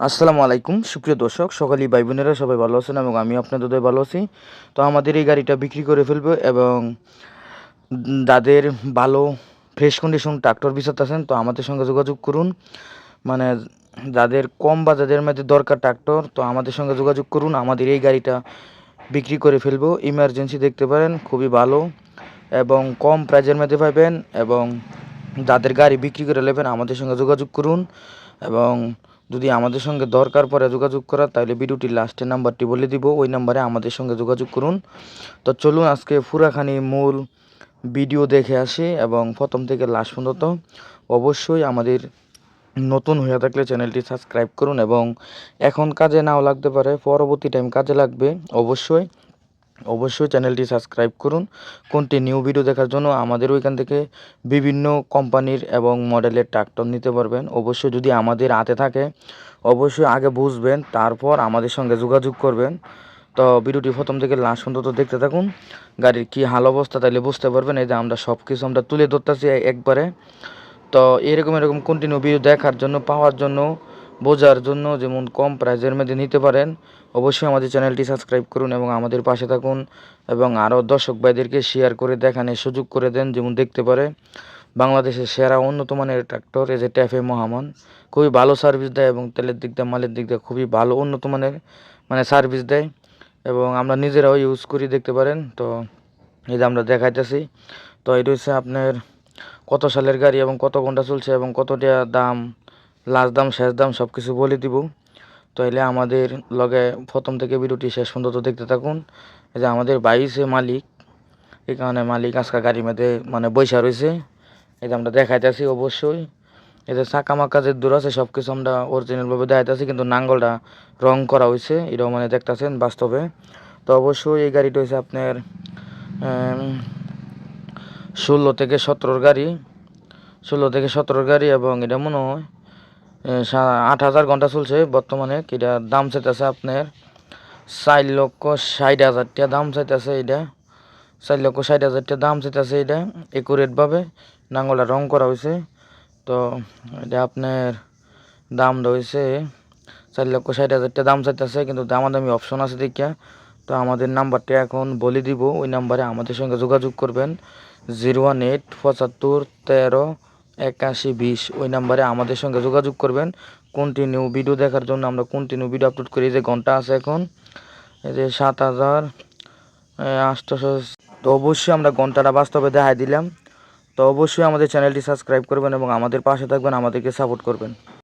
আসসালামু আলাইকুম, সুপ্রিয় দর্শক, সকালেই ভাই বোনেরা সবাই ভালো আছেন এবং আমি আপনাদের ভালো আছি। তো আমাদের এই গাড়িটা বিক্রি করে ফেলব এবং যাদের ভালো ফ্রেশ কন্ডিশন ট্রাক্টর আছেন, তো আমাদের সঙ্গে যোগাযোগ করুন। মানে যাদের কম বা যাদের মধ্যে দরকার ট্রাক্টর তো আমাদের সঙ্গে যোগাযোগ করুন। আমাদের এই গাড়িটা বিক্রি করে ফেলব। ইমার্জেন্সি দেখতে পারেন, খুবই ভালো এবং কম প্রাইজের মধ্যে পাবেন এবং যাদের গাড়ি বিক্রি করে নেবেন, আমাদের সঙ্গে যোগাযোগ করুন এবং যদি আমাদের সঙ্গে দরকার পড়ে যোগাযোগ করার, তাহলে ভিডিওটির লাস্টের নাম্বারটি বলে দিব। ওই নাম্বারে আমাদের সঙ্গে যোগাযোগ করুন। তো চলুন আজকে ফুরাখানি মূল ভিডিও দেখে আসি এবং প্রথম থেকে লাস্ট পর্যন্ত অবশ্যই আমাদের নতুন হয়ে থাকলে চ্যানেলটি সাবস্ক্রাইব করুন এবং এখন কাজে নাও লাগতে পারে, পরবর্তী টাইম কাজে লাগবে, অবশ্যই। অবশ্যই চ্যানেলটি সাবস্ক্রাইব করুন। কন্টিনিউ ভিডিও দেখার জন্য আমাদের ওইখান থেকে বিভিন্ন কোম্পানির এবং মডেলের ট্রাক্টর নিতে পারবেন। অবশ্যই যদি আমাদের হাতে থাকে, অবশ্যই আগে বুঝবেন, তারপর আমাদের সঙ্গে যোগাযোগ করবেন। তো ভিডিওটি প্রথম থেকে লাস্ট পর্যন্ত দেখতে থাকুন। গাড়ির কী হাল অবস্থা তাইলে বুঝতে পারবেন। এই যে আমরা সব কিছু আমরা তুলে ধরতেছি একবারে। তো এরকম এরকম কন্টিনিউ ভিডিও দেখার জন্য, পাওয়ার জন্য বোঝার জন্য যেমন কম প্রাইজের মধ্যে নিতে পারেন, অবশ্যই আমাদের চ্যানেলটি সাবস্ক্রাইব করুন এবং আমাদের পাশে থাকুন এবং আরও দর্শক ভাইদেরকে শেয়ার করে দেখানোর সুযোগ করে দেন যেমন দেখতে পারে। বাংলাদেশের সেরা উন্নত মানের ট্র্যাক্টর এই যে ট্যাফে মহামান, খুবই ভালো সার্ভিস দেয় এবং তেলের দিক দিয়ে, মালের দিক দিয়ে খুবই ভালো উন্নত মানের মানে সার্ভিস দেয় এবং আমরা নিজেরাও ইউজ করি দেখতে পারেন। তো এই যে আমরা দেখাইতেছি, তো এটা হচ্ছে আপনার কত সালের গাড়ি এবং কত ঘণ্টা চলছে এবং কতটা দাম লাস্ট দাম, শেষ দাম সব কিছু বলে দিব। তাইলে আমাদের লগে প্রথম থেকে ভিডিওটি শেষ পর্যন্ত দেখতে থাকুন। এই যে আমাদের বাইশে মালিক, এই কারণে মালিক আজকে গাড়ি মধ্যে মানে বৈশা রয়েছে। যে আমরা দেখাইতেছি অবশ্যই। এতে চাকা মাকা যে দূর আছে সব কিছু আমরা অরিজিনালভাবে দেখাইতেছি, কিন্তু নাঙ্গলটা রং করা হয়েছে, এটাও মানে দেখতেছেন বাস্তবে। তো অবশ্যই এই গাড়িটা হয়েছে আপনার ষোলো থেকে সতেরোর গাড়ি। ষোলো থেকে সতেরোর গাড়ি এবং এটা মনে হয় আট হাজার ঘণ্টা চলছে বর্তমানে এটা দাম চাইতেছে আপনার চার লক্ষ ষাট হাজার টাকা দাম চাইতেছে এটা চার লক্ষ ষাট হাজার টাকা দাম চাইতেছে এটা একুরেটভাবে নাঙ্গলটা রং করা হয়েছে তো এটা আপনার দাম রয়েছে চার লক্ষ ষাট হাজার টাকা দাম চাইতেছে, কিন্তু দামাদামি অপশন আছে দেখিয়া। তো আমাদের নাম্বারটা এখন বলে দিব, ওই নাম্বারে আমাদের সঙ্গে যোগাযোগ করবেন। জিরো ওয়ান এইট পঁচাত্তর তেরো একাশি বিশ, ওই নাম্বারে আমাদের সঙ্গে যোগাযোগ করবেন। কন্টিনিউ ভিডিও দেখার জন্য আমরা কন্টিনিউ ভিডিও আপলোড করি। যে ঘণ্টা আছে এখন, এই যে সাত হাজার আটশোশো তো অবশ্যই আমরা ঘন্টাটা বাস্তবে দেখায় দিলাম। তো অবশ্যই আমাদের চ্যানেলটি সাবস্ক্রাইব করবেন এবং আমাদের পাশে থাকবেন, আমাদেরকে সাপোর্ট করবেন।